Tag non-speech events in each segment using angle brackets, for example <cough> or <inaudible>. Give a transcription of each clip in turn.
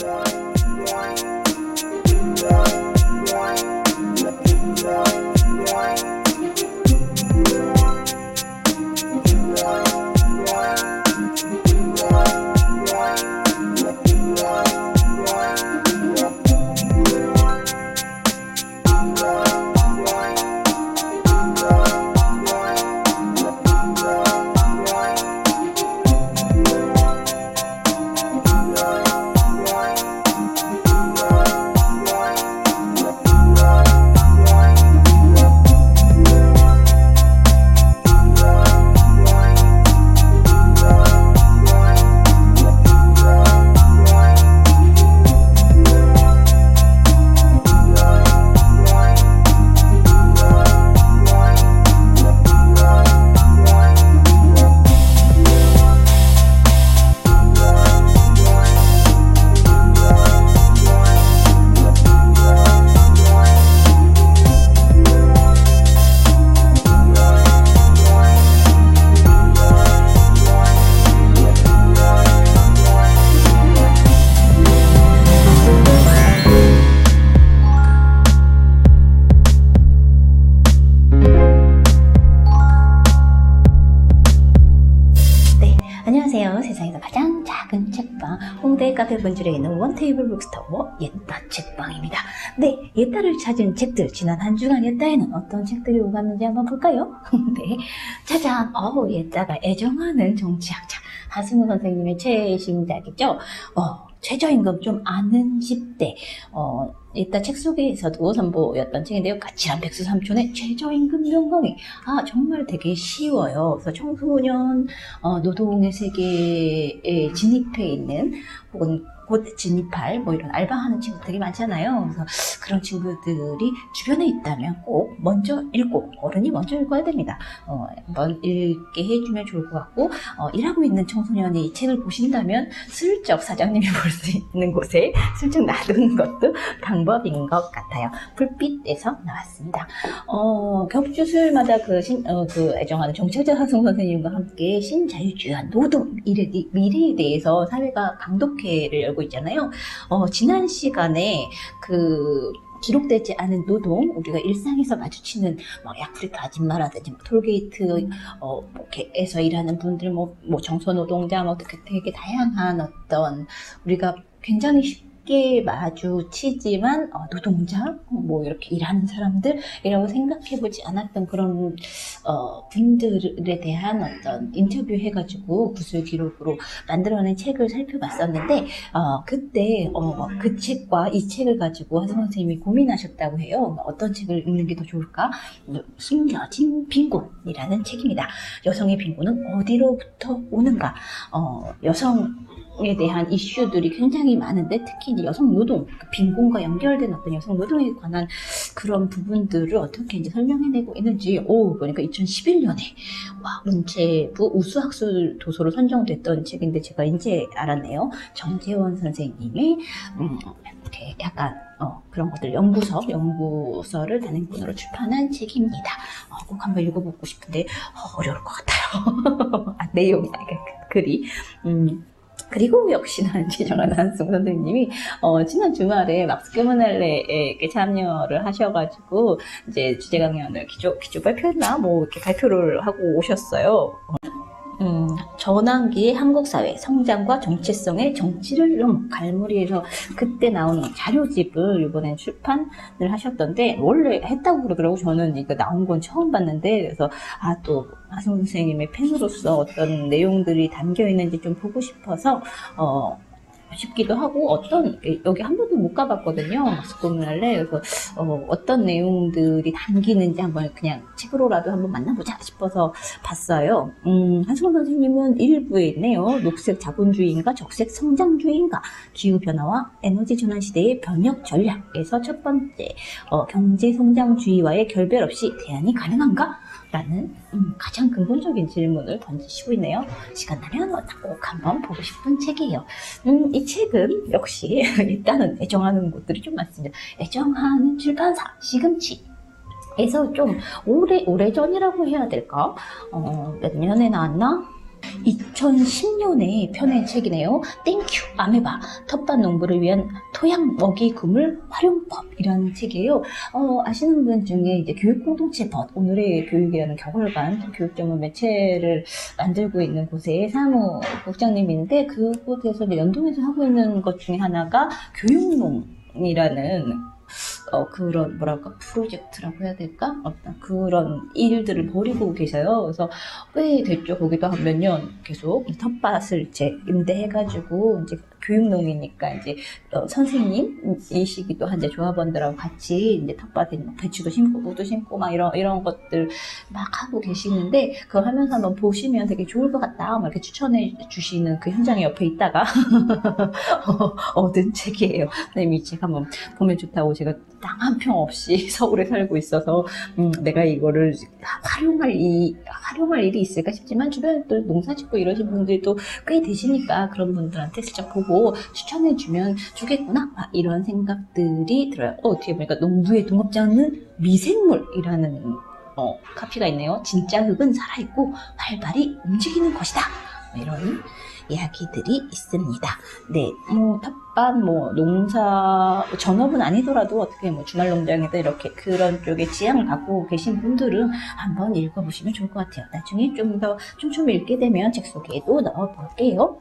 네, 카페 본질에 있는 원테이블 북스토어 옛다 책방입니다. 네, 옛다를 찾은 책들 지난 한 주간 옛다에는 어떤 책들이 오갔는지 한번 볼까요? <laughs> 네, 짜잔, 어우 옛다가 애정하는 정치학자 하승우 선생님의 최신작이죠. 어, 최저임금 좀 아는 10대 어, 이따 책 속에서도 선보였던 책인데요. 가치란 백수 삼촌의 최저임금 전공이 아 정말 되게 쉬워요. 그래서 청소년 어, 노동의 세계에 진입해 있는 혹은 곧 진입할 뭐 이런 알바하는 친구들이 많잖아요. 그래서 그런 친구들이 주변에 있다면 꼭 먼저 읽고 어른이 먼저 읽어야 됩니다. 어, 한번 읽게 해주면 좋을 것 같고 어, 일하고 있는 청소년이 이 책을 보신다면 슬쩍 사장님이 <laughs> 볼 수 있는 곳에 슬쩍 놔두는 것도 방법인 것 같아요. 불빛에서 나왔습니다. 어, 격주술마다 그, 신, 어, 그 애정하는 정책자 하승 선생님과 함께 신자유주의한 노동, 미래, 미래에 대해서 사회가 강독회를 열고 있잖아요. 어, 지난 시간에 그, 기록되지 않은 노동, 우리가 일상에서 마주치는 뭐 약프리카 아줌마라든지 뭐 톨게이트 어, 에서 일하는 분들, 뭐, 뭐 정서 노동자, 뭐 되게 다양한 어떤 우리가 굉장히 쉽 게 마주치지만 어, 노동자, 뭐 이렇게 일하는 사람들이라고 생각해보지 않았던 그런 어, 분들에 대한 어떤 인터뷰 해가지고 구술 기록으로 만들어낸 책을 살펴봤었는데 어, 그때 어, 그 책과 이 책을 가지고 하승 선생님이 고민하셨다고 해요. 어떤 책을 읽는 게 더 좋을까? 숨겨진 빈곤이라는 책입니다. 여성의 빈곤은 어디로부터 오는가? 어, 여성 에 대한 이슈들이 굉장히 많은데 특히 여성 노동, 그 빈곤과 연결된 어떤 여성 노동에 관한 그런 부분들을 어떻게 이제 설명해내고 있는지, 오, 보니까 2011년에, 와, 문체부 우수학술 도서로 선정됐던 책인데 제가 이제 알았네요. 정재원 선생님의, 음, 이렇게 약간, 어, 그런 것들 연구서, 연구서를 단행본으로 출판한 책입니다. 어, 꼭 한번 읽어보고 싶은데, 어, 어려울 것 같아요. <laughs> 아, 내용이, 아, 그, 글이. 음. 그리고 역시나 <laughs> 지정한 한승 선생님이 어, 지난 주말에 막스 교문할래에 참여를 하셔가지고 이제 주제 강연을 기조 기조 발표했나 뭐 이렇게 발표를 하고 오셨어요. 음, 전환기의 한국 사회 성장과 정체성의 정치를 넘어 갈무리에서 그때 나온 자료집을 이번엔 출판을 하셨던데 원래 했다고 그러더라고 저는. 이거 나온 건 처음 봤는데. 그래서 아 또 하승 선생님의 팬으로서 어떤 내용들이 담겨 있는지 좀 보고 싶어서 어 싶기도 하고 어떤 여기 한 번도 못 가봤거든요 마스코문할래 그래서 어, 떤 내용들이 담기는지 한번 그냥 책으로라도 한번 만나보자 싶어서 봤어요. 음, 한승원 선생님은 일부에 있네요. 녹색 자본주의인가 적색 성장주의인가 기후 변화와 에너지 전환 시대의 변혁 전략에서 첫 번째 어, 경제 성장주의와의 결별 없이 대안이 가능한가? 라는 음, 가장 근본적인 질문을 던지시고 있네요. 시간 나면 꼭 한번 보고 싶은 책이에요. 음, 이 책은 역시 <laughs> 일단은 애정하는 곳들이 좀 많습니다. 애정하는 출판사 시금치 에서 좀 오래 오래 전이라고 해야 될까? 어, 몇 년에 나왔나? 2010년에 펴낸 책이네요. 땡큐 아메바 텃밭 농부를 위한 토양 먹이 그물 활용법이라는 책이에요. 어, 아시는 분 중에 이제 교육 공동체 벗 오늘의 교육이라는 겨울반 교육 전문 매체를 만들고 있는 곳에 사무 국장님인데 그곳에서 연동해서 하고 있는 것 중에 하나가 교육농 이라는 어, 그런, 뭐랄까, 프로젝트라고 해야 될까? 어떤 그런 일들을 벌이고 계셔요. 그래서 꽤 됐죠. 거기도 한 몇 년 계속 이 텃밭을 이제 임대해가지고, 이제 교육농이니까 이제 어, 선생님이시기도 한데 조합원들하고 같이 이제 텃밭에 막 배추도 심고, 무도 심고, 막 이런, 이런 것들 막 하고 계시는데, 그걸 하면서 한번 보시면 되게 좋을 것 같다. 막 이렇게 추천해 주시는 그 현장에 옆에 있다가 <laughs> 얻은 책이에요. 선생님이 책 한번 보면 좋다고 제가 땅 한 평 없이 <laughs> 서울에 살고 있어서 음, 내가 이거를 활용할 이 활용할 일이 있을까 싶지만 주변에 또 농사 짓고 이러신 분들도 꽤 되시니까 그런 분들한테 슬쩍 보고 추천해주면 좋겠구나 막 이런 생각들이 들어요. 어, 뒤에 보니까 농부의 동업자 는 미생물이라는 어, 카피가 있네요. 진짜 흙은 살아있고 활발히 움직이는 것이다. 뭐 이런 이야기들이 있습니다. 네, 뭐 텃밭, 뭐 농사 전업은 아니더라도 어떻게 뭐 주말 농장에다 이렇게 그런 쪽에 지향을 갖고 계신 분들은 한번 읽어보시면 좋을 것 같아요. 나중에 좀 더 촘촘히 읽게 되면 책 속에도 넣어볼게요.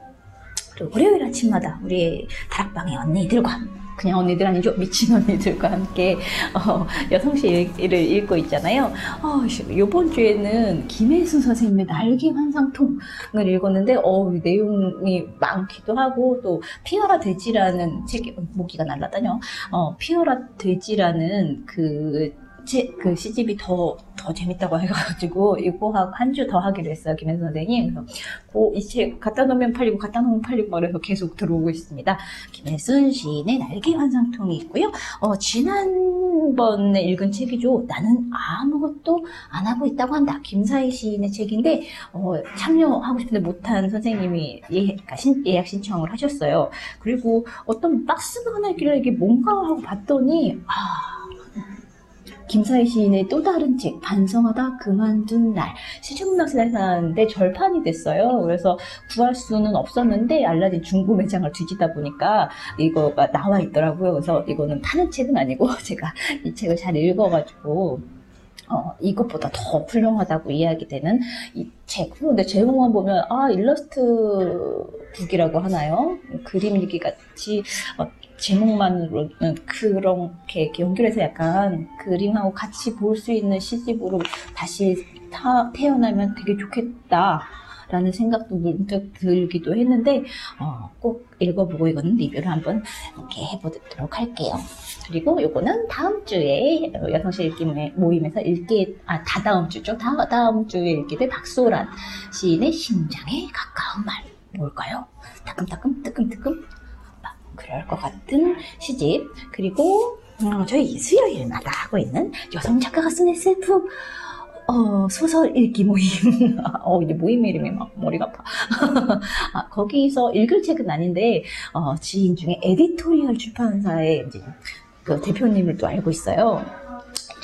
또 월요일 아침마다 우리 다락방의 언니들과 그냥 언니들 아니죠 미친 언니들과 함께 어, 여성시를 읽고 있잖아요. 어, 이번 주에는 김혜순 선생님의 날개 환상통을 읽었는데 어, 내용이 많기도 하고 또 피어라 돼지라는 책이 모기가 날라다녀. 어, 피어라 돼지라는 그 제, 그 시집이 더, 더 재밌다고 해가지고, 이거 한주 더 하기로 했어요, 김현 선생님. 그래서, 그, 이책 갖다 놓으면 팔리고, 갖다 놓으면 팔리고, 그래서 계속 들어오고 있습니다. 김혜순 시인의 날개 환상통이 있고요. 어, 지난번에 읽은 책이죠. 나는 아무것도 안 하고 있다고 한다. 김사희 시인의 책인데, 어, 참여하고 싶은데 못한 선생님이 예, 예약 신청을 하셨어요. 그리고 어떤 박스가 하나 있길래 이게 뭔가 하고 봤더니, 아, 김사희 시인의 또 다른 책 반성하다 그만둔 날 시중문학사에 사는데 절판이 됐어요. 그래서 구할 수는 없었는데 알라딘 중고 매장을 뒤지다 보니까 이거가 나와 있더라고요. 그래서 이거는 파는 책은 아니고 <laughs> 제가 이 책을 잘 읽어가지고 어, 이것보다 더 훌륭하다고 이야기되는 이 책. 그런데 제목만 보면, 아, 일러스트 북이라고 하나요? 그림 일기 같이, 어, 제목만으로는 그렇게 연결해서 약간 그림하고 같이 볼 수 있는 시집으로 다시 타, 태어나면 되게 좋겠다. 라는 생각도 문득 들기도 했는데, 어, 꼭 읽어보고 이거는 리뷰를 한번 이렇게 해보도록 할게요. 그리고 요거는 다음 주에 여성시 읽기 모임에서 읽기, 아, 다 다음 주죠. 다, 다음 주에 읽게 될 박소란 시인의 심장에 가까운 말. 뭘까요? 따끔따끔, 뜨끔뜨끔. 그럴 것 같은 시집. 그리고, 어, 저희 수요일마다 하고 있는 여성 작가가 쓴 SF 어, 소설 읽기 모임. <laughs> 어, 이제 모임 이름이 막 머리가 아파. <laughs> 아, 거기서 읽을 책은 아닌데, 어, 지인 중에 에디토리얼 출판사의 이제 그 대표님을 또 알고 있어요.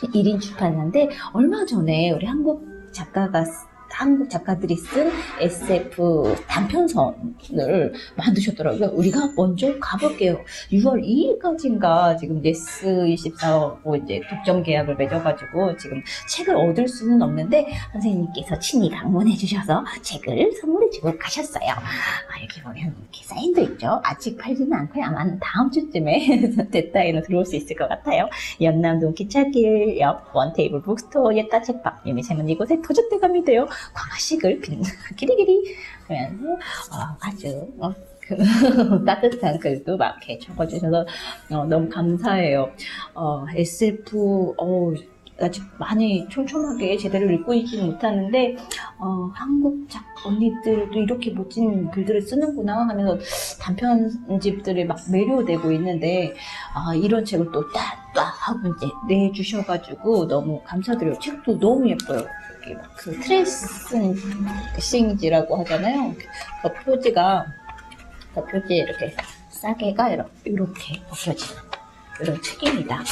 1인 출판사인데, 얼마 전에 우리 한국 작가가 한국 작가들이 쓴 SF 단편선을 만드셨더라고요. 우리가 먼저 가볼게요. 6월 2일까지인가 지금 네스24하고 이제 독점 계약을 맺어가지고 지금 책을 얻을 수는 없는데 선생님께서 친히 방문해 주셔서 책을 선물해 주고 가셨어요. 아, 여기 보면 이렇게 사인도 있죠. 아직 팔지는 않고요. 아마 다음 주쯤에 <laughs> 됐다에는 들어올 수 있을 것 같아요. 연남동 기차길 옆 원테이블 북스토어 옛다 책방 유미세은 이곳에 터줏대감이 되어 과식을 <laughs> 기리기리 하면서 어, 아주 어, 그 <laughs> 따뜻한 글도 막 이렇게 적어주셔서 어, 너무 감사해요. 어, SF 어, 아직 많이 촘촘하게 제대로 읽고 있지는 못하는데 어, 한국 작 언니들도 이렇게 멋진 글들을 쓰는구나 하면서 단편집들에 막 매료되고 있는데 아, 이런 책을 또 따따 하고 이제 내주셔가지고 너무 감사드려요. 책도 너무 예뻐요. 그 트레이싱지라고 하잖아요. 그 표지가 그 표지에 이렇게 싸개가 이렇게, 벗겨지는 이런 책입니다.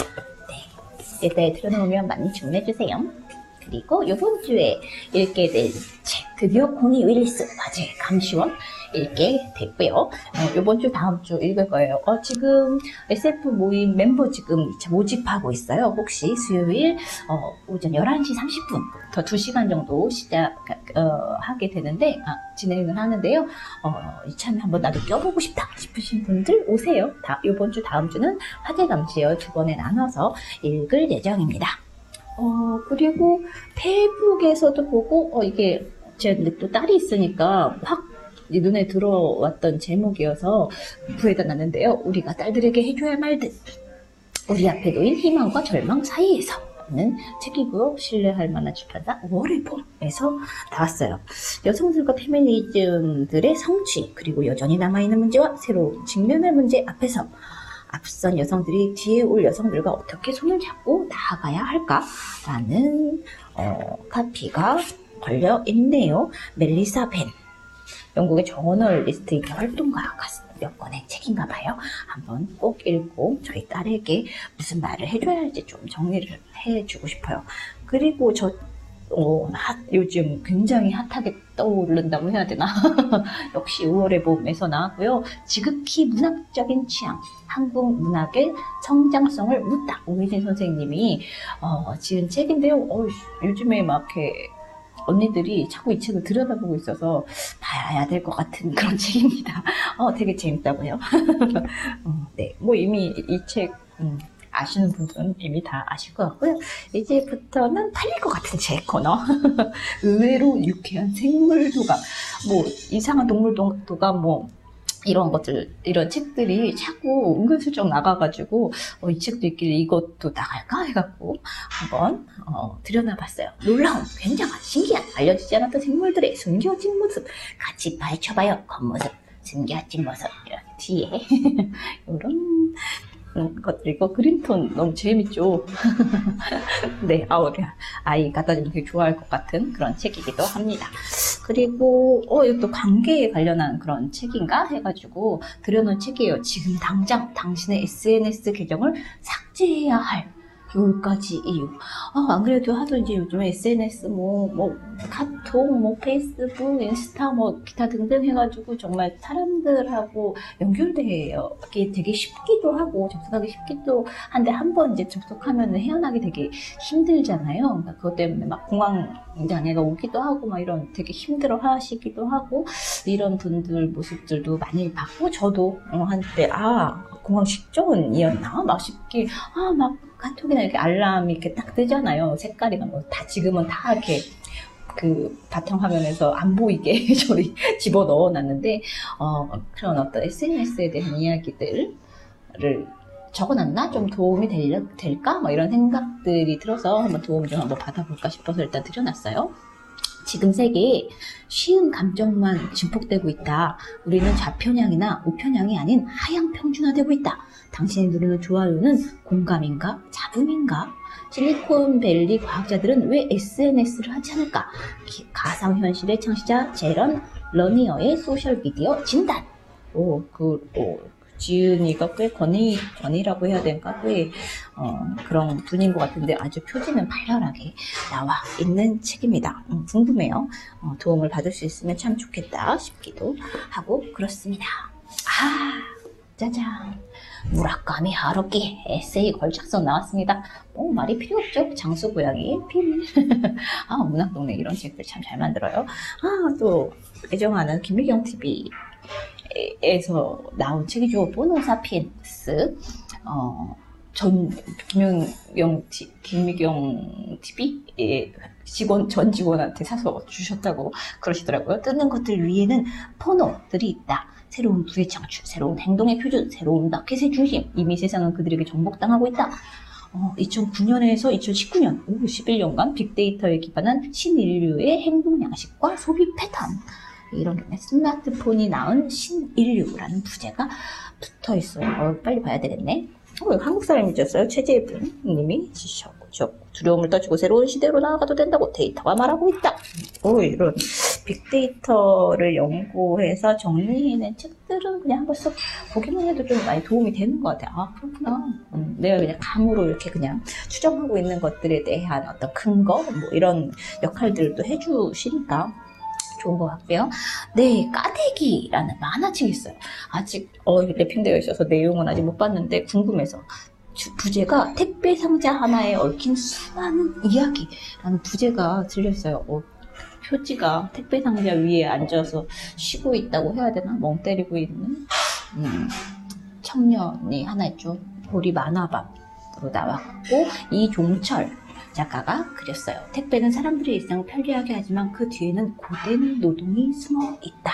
네. 여기다에 들어놓으면 많이 주문해주세요. 그리고 이번 주에 읽게 될 책, 드디어 코니 윌리스 화제 감시원 읽게 됐고요. 어, 이번 주 다음 주 읽을 거예요. 어, 지금 SF 모임 멤버 지금 모집하고 있어요. 혹시 수요일 어, 오전 11시 30분부터 2시간 정도 시작 어, 하게 되는데 아, 진행을 하는데요. 어, 이참에 한번 나도 껴보고 싶다 싶으신 분들 오세요. 다, 이번 주 다음 주는 화제 감시열 두 번에 나눠서 읽을 예정입니다. 어, 그리고 페이북에서도 보고, 어, 이게, 제가 근데 또 딸이 있으니까 확 눈에 들어왔던 제목이어서 구해다 놨는데요. 우리가 딸들에게 해줘야 할 말들. 우리 앞에 놓인 희망과 절망 사이에서. 는 책이고요. 신뢰할 만한 출판사 월의 봄에서 나왔어요. 여성들과 페미니즘들의 성취 그리고 여전히 남아있는 문제와 새로운 직면할 문제 앞에서 앞선 여성들이 뒤에 올 여성들과 어떻게 손을 잡고 나아가야 할까라는 어, 카피가 걸려 있네요. 멜리사 벤. 영국의 저널리스트 이렇게 활동가 몇 권의 책인가 봐요. 한번 꼭 읽고 저희 딸에게 무슨 말을 해줘야 할지 좀 정리를 해주고 싶어요. 그리고 저 어, 핫, 요즘 굉장히 핫하게 떠오른다고 해야 되나? <laughs> 역시 5월의 봄에서 나왔고요. 지극히 문학적인 취향, 한국 문학의 성장성을 묻다. 오혜진 선생님이 어, 지은 책인데요. 어, 요즘에 막 이렇게 언니들이 자꾸 이 책을 들여다보고 있어서 봐야 될 것 같은 그런 <laughs> 책입니다. 어, 되게 재밌다고요. <laughs> 어, 네, 뭐 이미 이책 음, 아시는 분들은 이미 다 아실 것 같고요. 이제부터는 팔릴 것 같은 제 코너. <laughs> 의외로 유쾌한 생물 도감, 뭐 이상한 동물 도감, 뭐 이런 것들, 이런 책들이 자꾸 은근슬쩍 나가가지고, 어, 이 책도 있길래 이것도 나갈까? 해갖고, 한번, 어, 들여다봤어요. 놀라운, 굉장한, 신기한, 알려지지 않았던 생물들의 숨겨진 모습, 같이 파헤쳐봐요. 겉모습, 숨겨진 모습, 이렇게 뒤에. <laughs> 이런, 음, 것들이고, 그린톤 너무 재밌죠? <laughs> 네, 아, 우리 아이 갖다 주면 되게 좋아할 것 같은 그런 책이기도 합니다. 그리고 어 이것도 관계에 관련한 그런 책인가 해가지고 들여놓은 책이에요. 지금 당장 당신의 SNS 계정을 삭제해야 할 10가지 이유. 아, 안 그래도 하도 이제 요즘에 SNS 뭐, 뭐, 카톡, 뭐, 페이스북, 인스타, 뭐, 기타 등등 해가지고 정말 사람들하고 연결되게 되게 쉽기도 하고, 접속하기 쉽기도 한데 한 번 이제 접속하면 헤어나기 되게 힘들잖아요. 그러니까 그것 때문에 막 공황 장애가 오기도 하고, 막 이런 되게 힘들어 하시기도 하고, 이런 분들 모습들도 많이 봤고, 저도 어, 한때, 아, 공황 식전이었나? 아, 막 카톡이나 이렇게 알람이 이렇게 딱 뜨잖아요. 색깔이 뭐다 지금은 다 이렇게 그 바탕화면에서 안 보이게 <laughs> 저리 집어 넣어 놨는데 어, 그런 어떤 SNS에 대한 이야기들을 적어놨나? 좀 도움이 될, 될까? 뭐 이런 생각들이 들어서 한번 도움 좀 한번 받아볼까 싶어서 일단 들여놨어요. 지금 세계에 쉬운 감정만 증폭되고 있다. 우리는 좌편향이나 우편향이 아닌 하향 평준화되고 있다. 당신이 누르는 좋아요는 공감인가? 잡음인가? 실리콘밸리 과학자들은 왜 SNS를 하지 않을까? 기- 가상현실의 창시자 제런 러니어의 소셜미디어 진단. 오, 그, 오, 지은이가 꽤 권위, 권위라고 해야 될까? 꽤, 어, 그런 분인 것 같은데 아주 표지는 발랄하게 나와 있는 책입니다. 음, 궁금해요. 어, 도움을 받을 수 있으면 참 좋겠다 싶기도 하고 그렇습니다. 아, 짜잔. 무라카미 하루키 에세이 걸작성 나왔습니다. 뭐 말이 필요 없죠. 장수 고양이 비밀. <laughs> 아 문학동네 이런 책들 참 잘 만들어요. 아 또 애정하는 김미경 TV 에서 나온 책이죠. 보노사피엔스. 어, 전 티- 김미경 TV의 직원 전 직원한테 사서 주셨다고 그러시더라고요. 뜯는 것들 위에는 포노들이 있다. 새로운 부의 창출, 새로운 행동의 표준, 새로운 마켓의 중심. 이미 세상은 그들에게 정복당하고 있다. 어, 2009년에서 2019년, 오, 11년간 빅데이터에 기반한 신인류의 행동 양식과 소비 패턴. 이런 게 스마트폰이 낳은 신인류라는 부제가 붙어 있어요. 어, 빨리 봐야 되겠네. 어, 한국 사람이셨어요. 최재분 님이 지셨고, 두려움을 떠주고 새로운 시대로 나아가도 된다고 데이터가 말하고 있다. 오, 이런 빅데이터를 연구해서 정리해낸 책들은 그냥 한 번 씩 보기만 해도 좀 많이 도움이 되는 것 같아요. 아, 그렇구나. 음, 내가 그냥 감으로 이렇게 그냥 추정하고 있는 것들에 대한 어떤 근거, 뭐 이런 역할들도 해주시니까 좋은 것 같고요. 네, 까대기라는 만화책이 있어요. 아직 어, 랩핑되어 있어서 내용은 아직 못 봤는데 궁금해서 주- 부제가 택배 상자 하나에 얽힌 수많은 이야기라는 부제가 들렸어요. 어, 표지가 택배 상자 위에 앉아서 쉬고 있다고 해야 되나? 멍 때리고 있는 음, 청년이 하나 있죠. 보리 만화밥으로 나왔고 이종철 작가가 그렸어요. 택배는 사람들의 일상을 편리하게 하지만 그 뒤에는 고된 노동이 숨어 있다.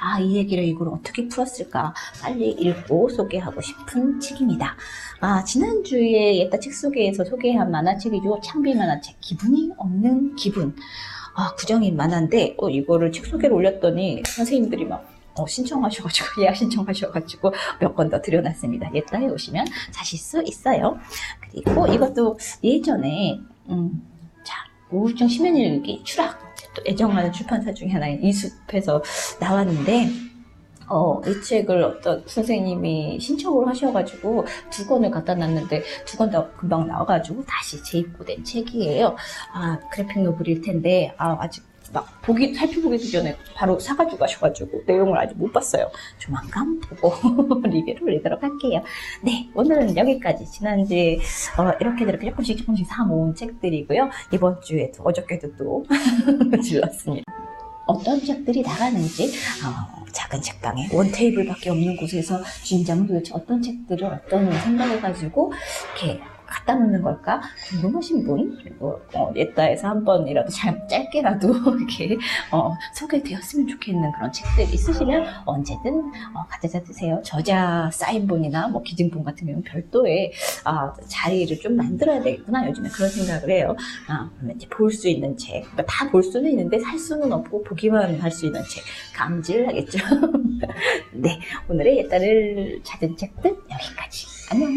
아, 이 얘기를 이걸 어떻게 풀었을까? 빨리 읽고 소개하고 싶은 책입니다. 아, 지난주에 옛다 책 소개에서 소개한 만화책이죠. 창비 만화책. 기분이 없는 기분. 아, 구정인 만화인데, 어, 이거를 책 소개를 올렸더니 선생님들이 막 어, 신청하셔가지고, <laughs> 예약 신청하셔가지고 몇 권 더 들여놨습니다. 옛날에 오시면 사실 수 있어요. 그리고 이것도 예전에, 음, 자, 우울증 심연 일기 추락. 또 애정하는 출판사 중에 하나인 이숲에서 나왔는데, 어, 이 책을 어떤 선생님이 신청을 하셔가지고 두 권을 갖다 놨는데 두 권 다 금방 나와가지고 다시 재입고된 책이에요. 아, 그래픽 노블일 텐데, 아, 아직 막 보기, 살펴보기도 전에 바로 사가지고 가셔가지고 내용을 아직 못 봤어요. 조만간 보고 <laughs> 리뷰를 올리도록 할게요. 네, 오늘은 여기까지. 지난주에 어, 이렇게 이렇게 조금씩 조금씩 사 모은 책들이고요. 이번 주에도 어저께도 또 <laughs> 질렀습니다. 어떤 책들이 나가는지 어, 작은 책방에 원 테이블밖에 없는 곳에서 주인장은 도대체 어떤 책들을 어떤 생각을 가지고 이렇게 갖다 놓는 걸까 궁금하신 분 그리고 어, 옛다에서 한 번이라도 잘 짧게라도 <laughs> 이렇게 어, 소개되었으면 좋겠는 그런 책들 있으시면 언제든 어, 가져다 드세요. 저자 사인본이나 뭐 기증본 같은 경우는 별도의 아, 자리를 좀 만들어야 되겠구나 요즘에 그런 생각을 해요. 아, 이제 볼 수 있는 책. 그러니까 다 볼 수는 있는데 살 수는 없고 보기만 할 수 있는 책. 감질하겠죠. <laughs> 네. 오늘의 옛날을 찾은 책들 여기까지. 안녕.